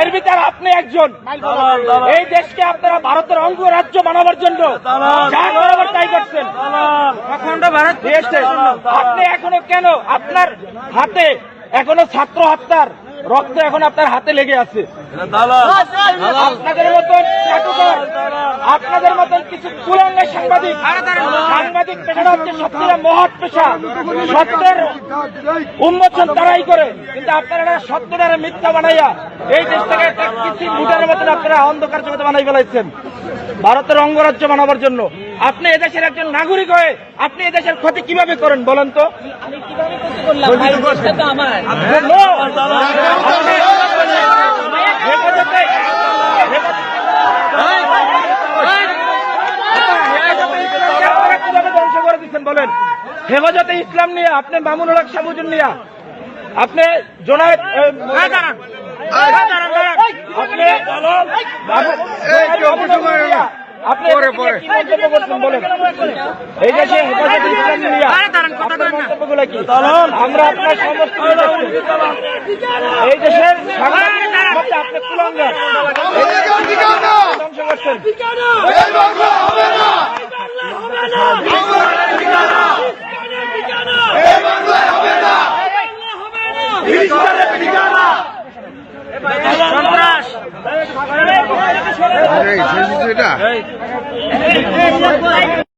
এর ভিতরে আপনি একজন। এই দেশকে আপনারা ভারতের অঙ্গরাজ্য বানাবার জন্য যা করাবার তাই করছেন। অখণ্ড ভারত আপনি এখনও কেন আপনার হাতে এখনও ছাত্র হত্যার রক্ত এখন আপনার হাতে লেগে আছে? আপনাদের মতন আপনাদের মতন কিছু কুলাঙ্গের সাংবাদিক সাংবাদিক পেশাটা হচ্ছে সত্যিটা মহৎ পেশা সত্যের উন্মোচন তারাই করে। কিন্তু আপনারা সত্যটারে মিথ্যা বানাইয়া এই দেশ থেকে একটা কিছু মুটার মতন আপনারা অন্ধকার জগতে বানাই ফেলাইছেন। ভারতের অঙ্গরাজ্য বানাবার জন্য। আপনি এদেশের একজন নাগরিক হয়ে আপনি এদেশের ক্ষতি কীভাবে করেন বলেন তো? No! আপনি হেফাজতে- আপনারা কীভাবে ধ্বংস করে দিচ্ছেন বলেন হেফাজতে ইসলাম নিয়ে আপনি মামুনুল হক সাবুজুন নিয়া। আপনি জোনায়েদ আপনি আপনি কি মন্তব্য করছেন বলেন। এই দেশে হেফাজতে ইসলাম নিয়ে। মন্তব্যগুলো কি? আমরা আপনার সমস্ত এই দেশের আপনি কুলাঙ্গার। করছেন। সন্ত্রাস এই শেষ এটা